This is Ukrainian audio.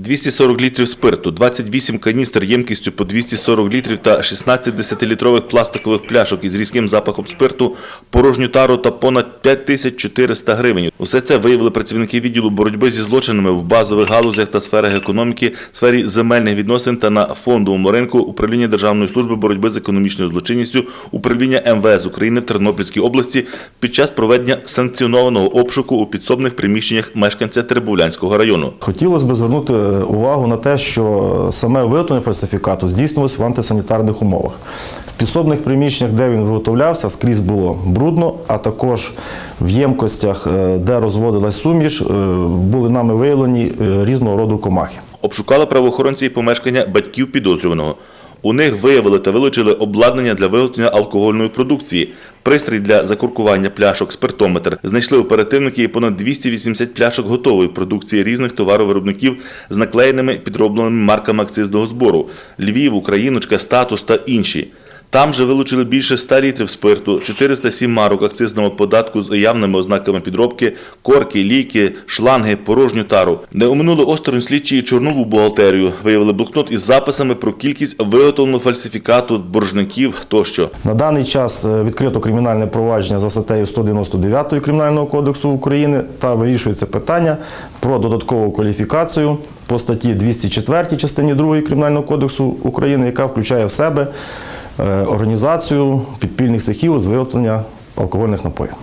240 літрів спирту, 28 каністр ємкістю по 240 літрів та 16 10-літрових пластикових пляшок із різким запахом спирту, порожню тару та понад 5400 гривень. Усе це виявили працівники відділу боротьби зі злочинами в базових галузях та сферах економіки, сфері земельних відносин та на фондовому ринку управління Державної служби боротьби з економічною злочинністю, управління МВС України в Тернопільській області під час проведення санкціонованого обшуку у підсобних приміщеннях мешканця Тербулянського району. Хотілося б звернути увагу на те, що саме виготовлення фальсифікату здійснювалося в антисанітарних умовах. В підсобних приміщеннях, де він виготовлявся, скрізь було брудно, а також в ємкостях, е, де розводилась суміш, е, були нами виявлені е, різного роду комахи. Обшукали правоохоронці і помешкання батьків підозрюваного. У них виявили та вилучили обладнання для виготовлення алкогольної продукції, пристрій для закуркування пляшок, спиртометр. Знайшли оперативники і понад 280 пляшок готової продукції різних товаровиробників з наклеєними підробленими марками акцизного збору Львів, Україночка, Статус та інші. Там же вилучили більше 100 літрів спирту, 407 марок акцизного податку з явними ознаками підробки, корки, ліки, шланги, порожню тару. Не оминули осторонь слідчі і чорнову бухгалтерію. Виявили блокнот із записами про кількість виготовленого фальсифікату, боржників тощо. На даний час е, відкрито кримінальне провадження за статтею 199 Кримінального кодексу України та вирішується питання про додаткову кваліфікацію по статті 204 частині 2 Кримінального кодексу України, яка включає в себе організацію підпільних цехів з виготовлення алкогольних напоїв.